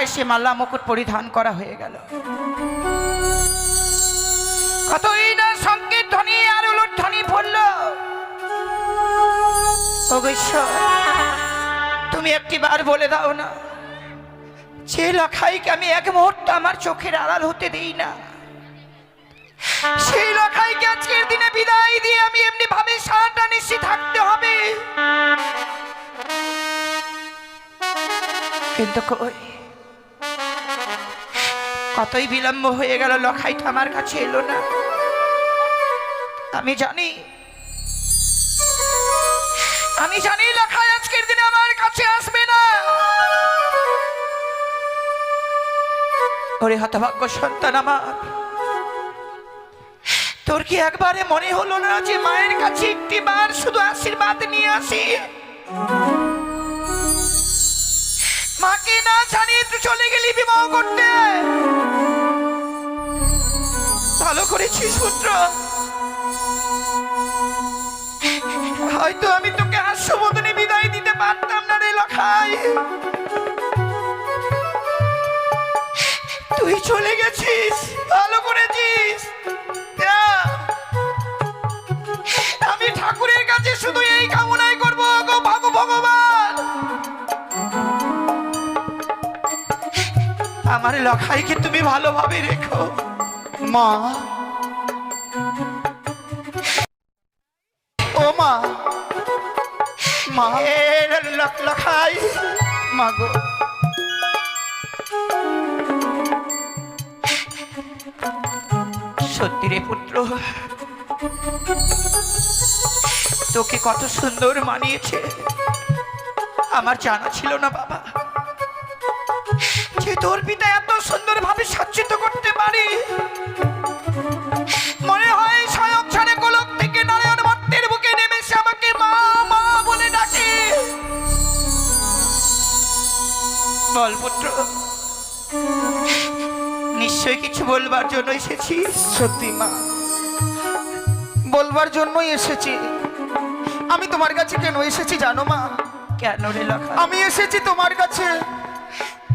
লেখায় সে মাল্লা মুকুট পরিধান করা হয়ে গেল। কতই না সংকেত ধ্বনি আর উলট ধ্বনি পড়ল। তুমি একটি বার বলে দাও না, যে লখাইকে আমি এক মুহূর্ত আমার চোখের আড়াল হতে দিই না। সেই লখাইকে আজকের দিনে বিদায় দিয়ে আমি এমনি ভাবে সারাটা নিশ্চি থাকতে হবে। কিন্তু কই? কতই বিলম্ব হয়ে গেল লখাইটা আমার কাছে এলো না। আমি জানি আমি জানি লখাই আজকের দিনে আমার কাছে আসবে না। ওরে হতভাগ্য সন্তান আমার, তোর কি একবারে মনে হলো না যে মায়ের কাছে একটি বার শুধু আশীর্বাদ নিয়ে আসি? মাকে না জানিয়ে চলে গেলি বিবাহ করতে। ভালো করেছিস পুত্র। হয়তো আমি তোকে হাস্যবোধনে বিদায় দিতে পারতাম না রে লখাই। তুই চলে গেছিস, ভালো করেছিস। আমি ঠাকুরের কাছে শুধু এই আমার লখাইকে তুমি ভালোভাবে রেখো? মা। ও মা। মা। লখাই। মা গো। সত্যি রে পুত্র, তোকে কত সুন্দর মানিয়েছে। আমার জানা ছিল না বাবা। তোর পিতা এত সুন্দর ভাবে সজ্জিত করতে পারে? মনে হয় স্বয়ং ছাড়ে গোলক থেকে নারায়ণ ভট্টের বুকে নেমে এসে আমাকে মা মা বলে ডাকে। বল পুত্র নিশ্চয় কিছু বলবার জন্য এসেছিস সত্যি মা। বলবার জন্যই এসেছি। আমি তোমার কাছে কেন এসেছি জানো মা? কেন রে আমি এসেছি তোমার কাছে।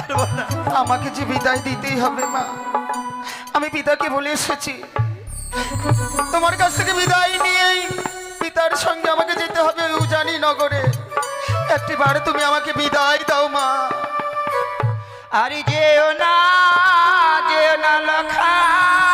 পারব না। আমাকে যে বিদায় দিতেই হবে, মা। আমি পিতাকে বলে এসেছি, তোমার কাছ থেকে বিদায় নিয়েই পিতার সঙ্গে আমাকে যেতে হবে উজানি নগরে। একটি একটিবার তুমি আমাকে বিদায় দাও, মা। আরে যেও না যেও না, লখা।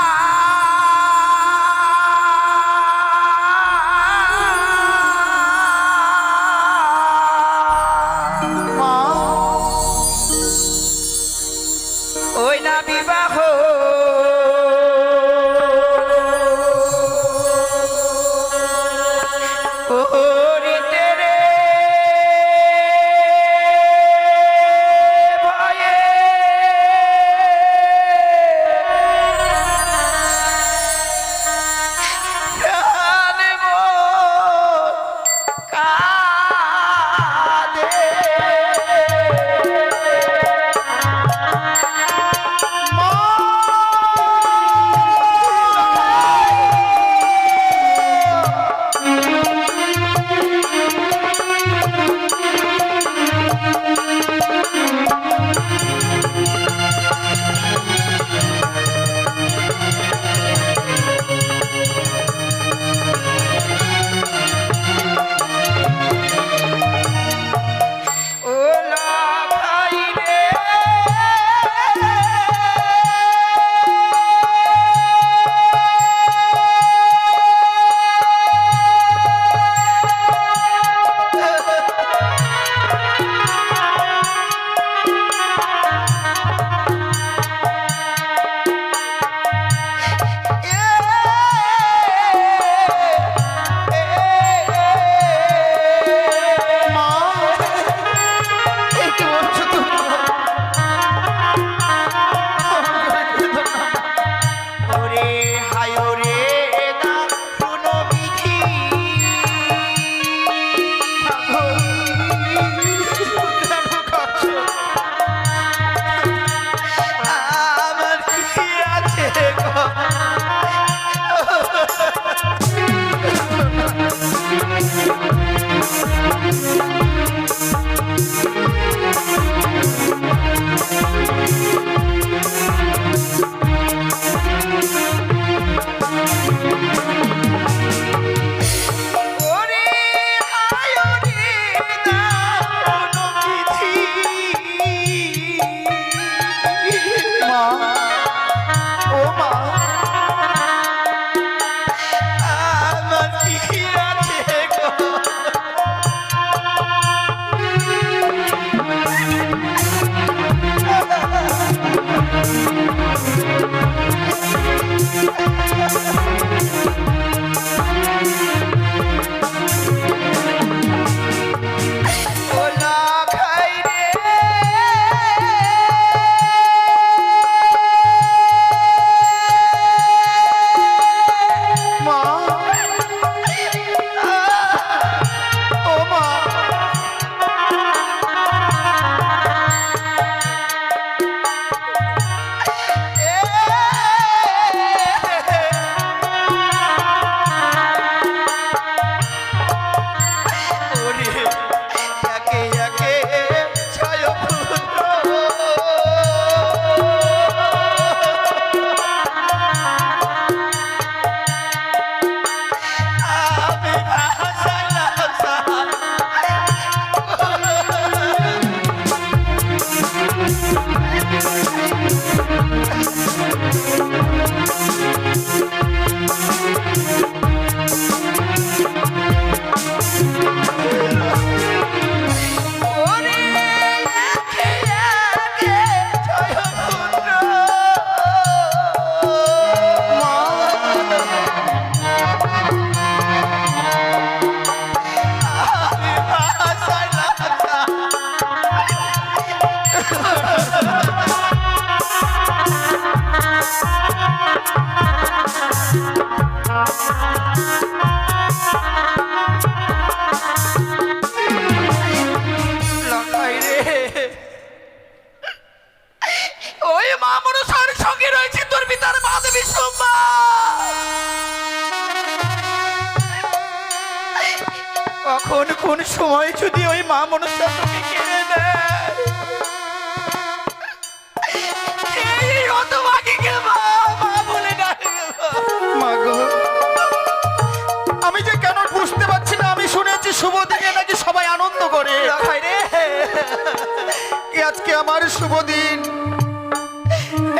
আজকে আমার শুভ দিন।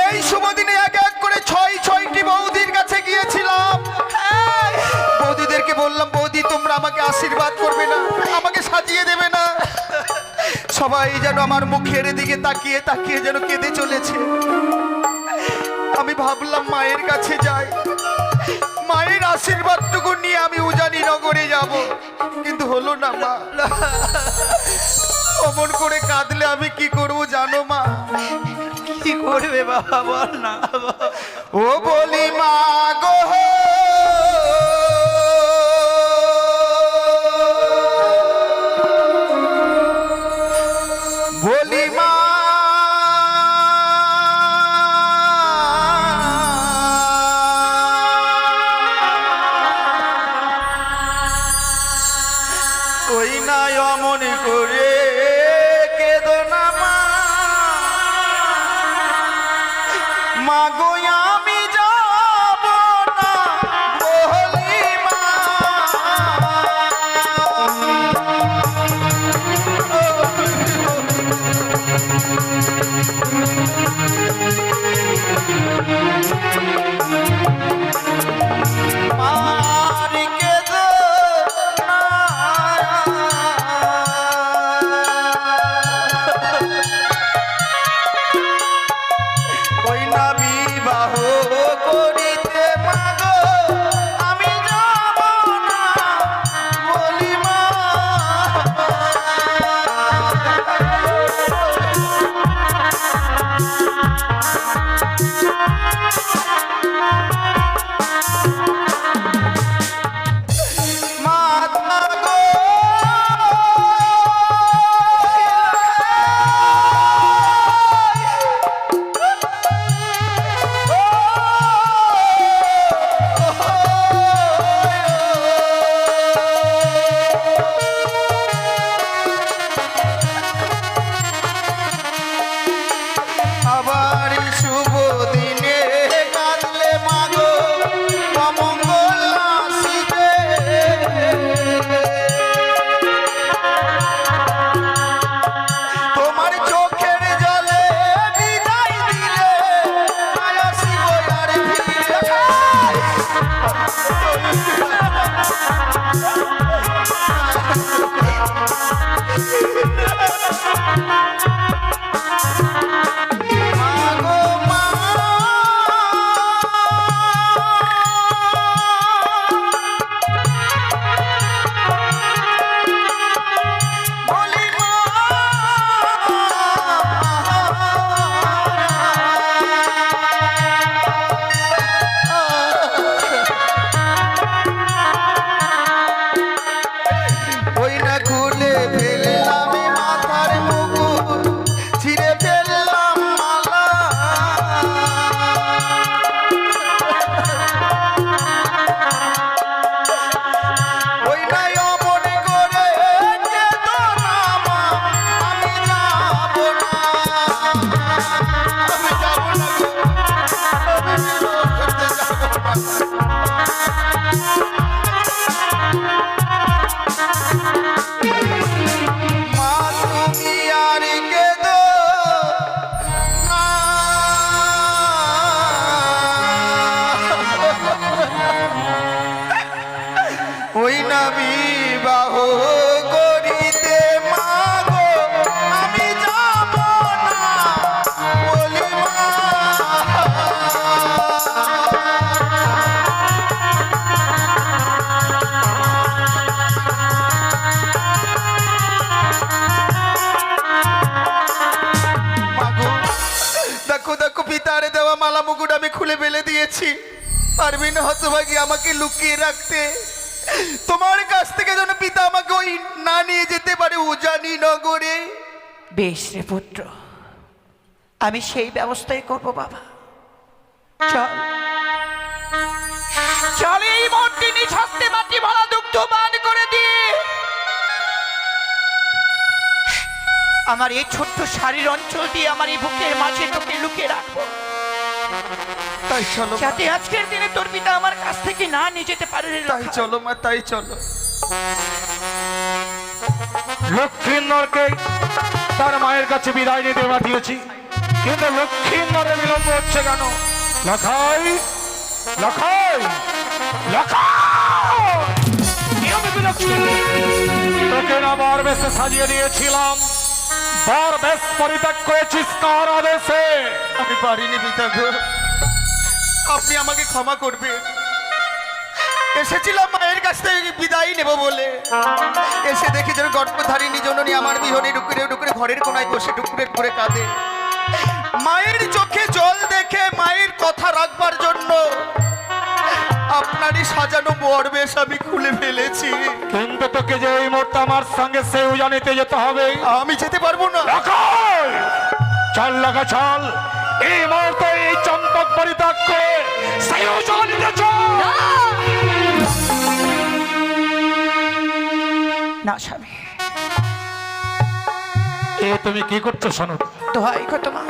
এই শুভ দিনে এক এক করে ছয় ছয়টি বৌদির কাছে গিয়েছিলাম। বৌদিদেরকে বললাম, বৌদি, তোমরা আমাকে আশীর্বাদ করবে না, আমাকে সাজিয়ে দেবে না। সবাই যেন আমার মুখের দিকে তাকিয়ে তাকিয়ে যেন কেঁদে চলেছে। আমি ভাবলাম মায়ের কাছে যাই। আশীর্বাদটুকু নিয়ে আমি উজানি নগরে যাব। কিন্তু হলো না মা। অমন করে কাঁদলে আমি কি করব জানো মা? কি করবে বাবা বল না। ও বলি মা দিয়েছি। পারবি না হতভাগী আমাকে লুকিয়ে রাখতে। তোমার কাছ থেকে যেন পিতা আমাকে ওই না নিয়ে যেতে পারে উজানি নগরে। বেশ রে পুত্র, আমি সেই ব্যবস্থাই করব বাবা। চল। চল এই মর্দিনী সস্তে মাটি ভরা দুগ্ধ বান করে দিয়ে আমার এই ছোট্ট শাড়ির অঞ্চল দিয়ে আমার এই বুকের মাঝে তোকে লুকিয়ে রাখব। তাই চলো যাতে আজকের দিনে তোর পিতা আমার কাছ থেকে না নিয়ে যেতে পারে তাই চলো মা তাই চলো। লক্ষ্মীন্দরকে তার মায়ের কাছে বিদায় নিতে পাঠিয়েছি কিন্তু লক্ষ্মীন্দরে বিলম্ব হচ্ছে কেন? লখাই লখাই লখাই! কি হবে বিলক্ষী? তোকে না বার বেশে সাজিয়ে দিয়েছিলাম। বার বেশ পরিত্যাগ করেছিস কার আদেশে? আমি পারিনি পিতা আপনি আমাকে ক্ষমা করবেন এসেছিলাম মায়ের কাছ থেকে বিদায় নেব বলে। এসে দেখি যেন গর্ভধারিণী জননী আমার বিহনে ডুকুরে ডুকুরে ঘরের কোনায় বসে ডুকুরে করে কাঁদে। মায়ের চোখে জল দেখে মায়ের কথা রাখবার জন্য আপনারই সাজানো বরবেশ আমি খুলে ফেলেছি। কিন্তু তোকে যে এই মুহূর্তে আমার সঙ্গে সে উজানিতে যেতে হবে। আমি যেতে পারব না। চল লাগা চল। এই মুহূর্তে এই চম্পক পরিত্যাগ করে সেই উজানিতে চল না! স্বামী। এ তুমি কি করছ শোনো? দোহাই গো তোমার।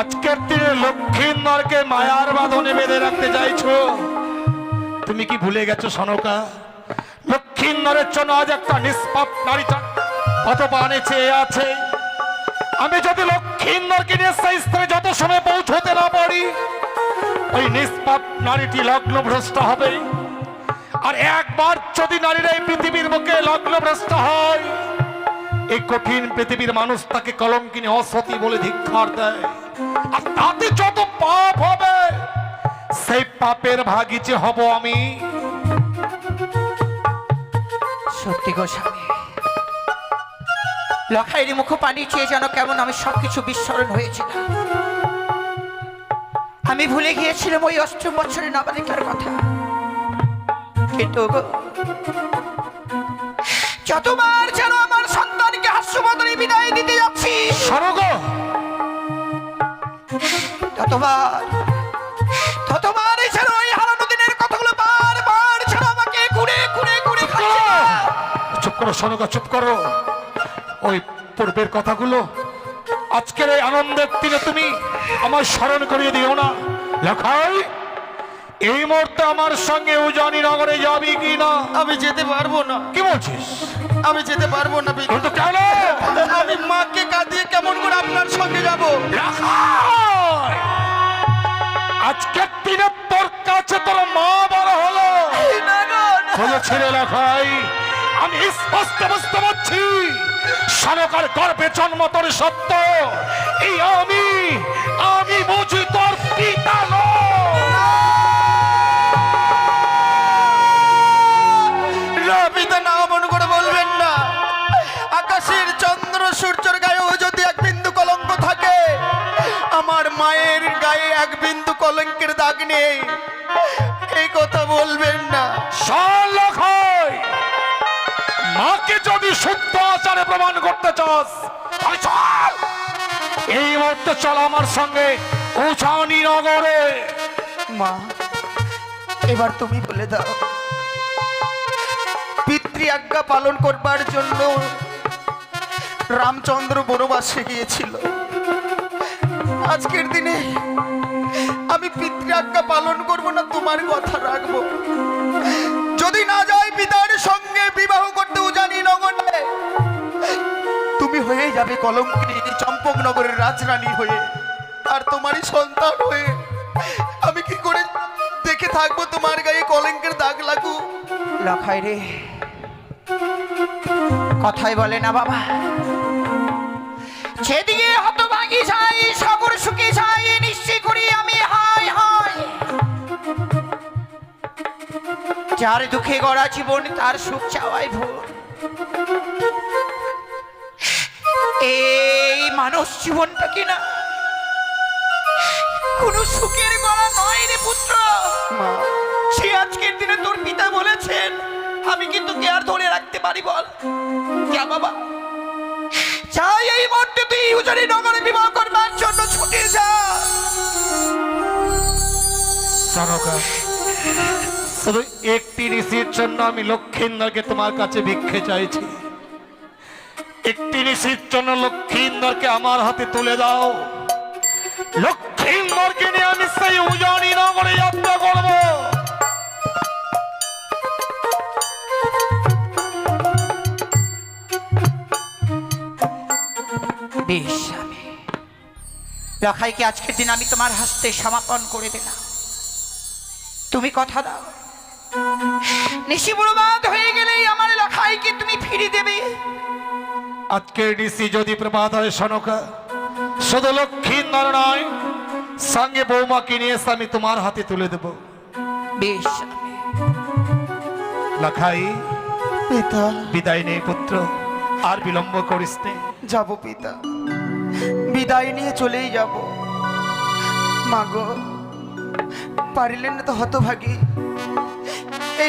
আজকের দিনে লক্ষ্মীন্দরকে মায়ার বাঁধনে বেঁধে রাখতে চাইছো। তুমি কি ভুলে গেছো, সনকা? লক্ষ্মীন্দরের জন্য আজ একটা নিষ্পাপ নারীটা কত পানে চেয়ে আছে। আমি যদি লক্ষ্মীন্দরকে নিয়ে সেই স্থানে যত সময় পৌঁছতে না পারি, ওই নিষ্পাপ নারীটি লগ্ন ভ্রষ্ট হবে। আর একবার যদি নারীরা এই পৃথিবীর মুখে লগ্ন ভ্রষ্ট হয়, এই কঠিন পৃথিবীর মানুষ তাকে কলঙ্কিনী, অসতী বলে ধিক্ষার দেয়। আর তাতে যত পাপ হবে সেই পাপের ভাগিচে হব আমি। সত্যি গো স্বামী। লখাইয়ের মুখ পানি চেয়ে যেন কেমন আমি সবকিছু বিস্মরণ হয়েছিল আমি ভুলে গিয়েছিলাম ওই অষ্টম বছরের নাবালিকার কথা। কিন্তু যতবার যেন আমার সন্তানকে হাস্যবদনে বিদায় দিতে যাচ্ছি ততবার ততবার করো সনকা চুপ করো। ওই পূর্বের কথাগুলো আজকের এই আনন্দের দিনে তুমি আমার স্মরণ করিয়ে দিও না। লেখাই এই মুহূর্তে আমার সঙ্গে উজানি নগরে যাবি কি না? আমি যেতে পারব না। কি বলছিস? আমি যেতে পারব না। কিন্তু কেন? আমি মাকে কাঁদিয়ে কেমন করে আপনার সঙ্গে যাব! আজকের দিনে তোর কাছে তোর মা বড় হলো। ছেড়ে লেখাই আমি স্পষ্ট বুঝতে পারছি। সনকার গর্ভে জন্ম তোর সত্য। এই আমি আমি বুঝি তোর পিতা। পিতা করে বলবেন না। আকাশের চন্দ্র সূর্যের গায়েও যদি এক বিন্দু কলঙ্ক থাকে, আমার মায়ের গায়ে এক বিন্দু কলঙ্কের দাগ নেই। এই কথা বলবেন মাকে শুদ্ধ আচারে প্রমাণ করতে চাস। এই মুহূর্তে চল আমার সঙ্গে নগরে। মা, এবার তুমি বলে দাও পিতৃ আজ্ঞা পালন করবার জন্য রামচন্দ্র বনবাসে গিয়েছিল। আজকের দিনে আমি পিতৃ আজ্ঞা পালন করব না, তোমার কথা রাখব। যদি না যাই পিতার সঙ্গে বিবাহ করতে নগরে তুমি হয়ে যাবে কলঙ্কিনী, চম্পক নগরের রাজরানী হয়ে। আর তোমারই সন্তান হয়ে। আমি কি করে দেখে থাকব তোমার গায়ে কলঙ্কের দাগ লাগু? লখাই রে। কথাই বলে না বাবা। যেদিকে হতভাগি যাই, সাগর সুখে যাই, নিশ্চয় করি আমি হাই হাই যার দুঃখে গড়া জীবন, তার সুখ চাওয়াই ভুল এই মানুষ জীবনটা কিনা কোন সুখের গড়া নয় রে পুত্র। মা। সে আজকের দিনে তোর পিতা বলেছেন আমি কিন্তু কে আর ধরে রাখতে পারি বল? কে বাবা। চাই এই মুহূর্তে তুই উজানি নগরে বিবাহ করবার জন্য ছুটে যা। একটি ঋষির জন্য আমি লক্ষ্মীন্দরকে তোমার কাছে ভিক্ষে চাইছি। একটি ঋষির জন্য লক্ষ্মীন্দরকে আমার হাতে তুলে দাও। লক্ষ্মীন্দরকে নিয়ে আমি সেই উজানি নগরে যাত্রা করব। লখাইকে আজকের দিন আমি তোমার হস্তে সমাপন করে দিলাম। তুমি কথা দাও। নিশি হয়ে গেলেই আমার লখাইকে তুমি ফিরিয়ে দেবে। আজকের ঋষি যদি প্রভাত হয় সনকা শুধু নয় সঙ্গে বৌমাকে নিয়ে এসে আমি তোমার হাতে তুলে দেব। বেশ। লাখাই পিতা। বিদায় নেই পুত্র আর বিলম্ব করিস নে। যাব পিতা। বিদায় নিয়ে চলেই যাব। মাগো পারিলেন না তো হতভাগী।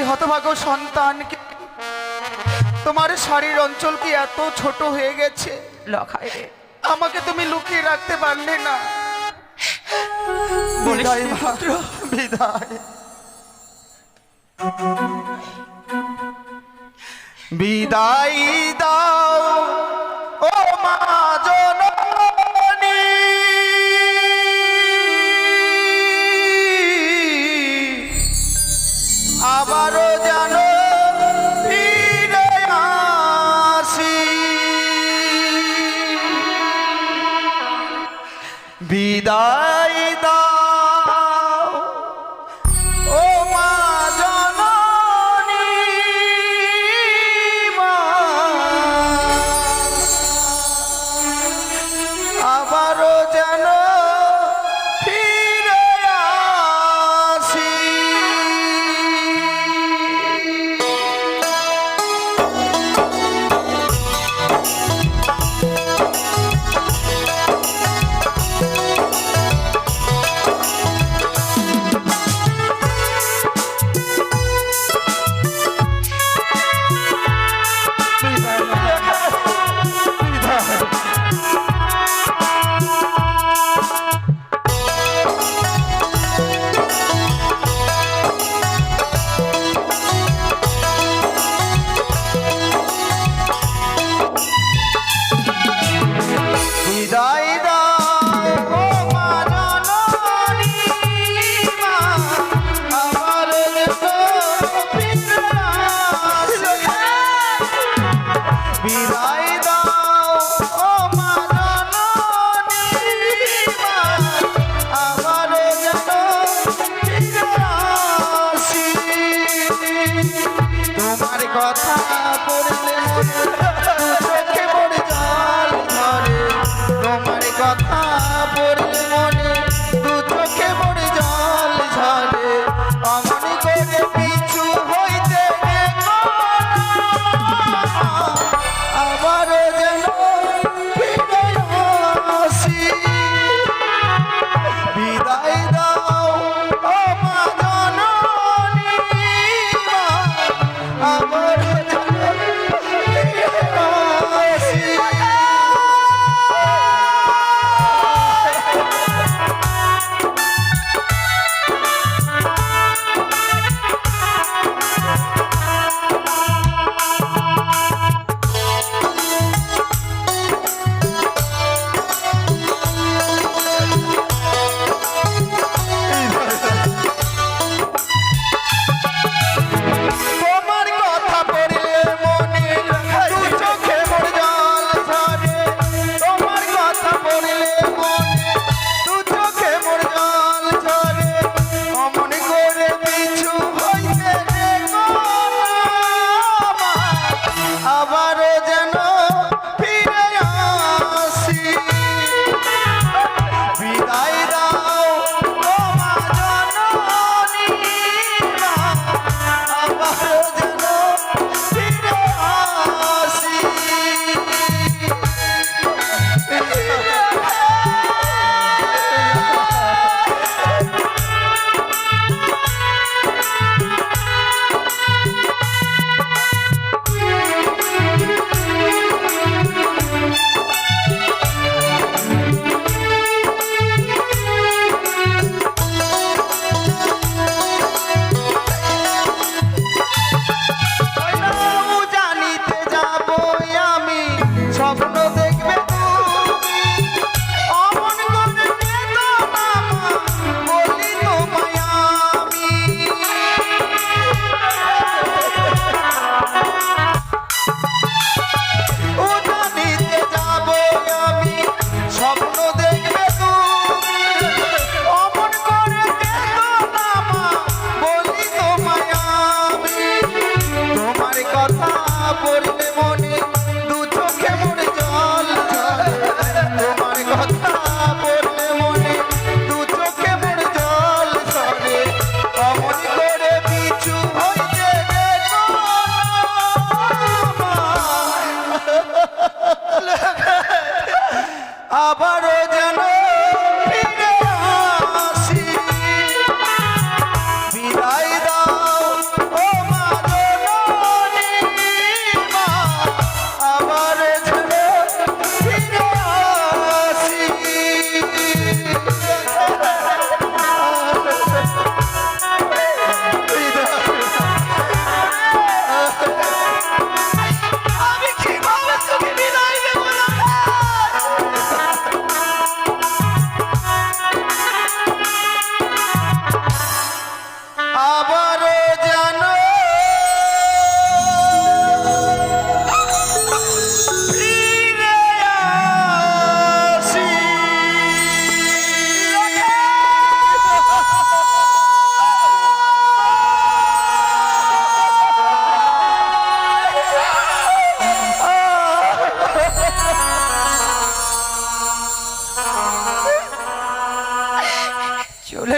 হতভাগ সন্তানকে। তোমার শাড়ির অঞ্চল কি এত ছোট হয়ে গেছে? আমাকে তুমি লুকিয়ে রাখতে পারলে না। বিদায় দাও ও মা জননী। বিদায় দাও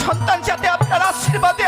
সন্তান যাতে আপনার আশীর্বাদে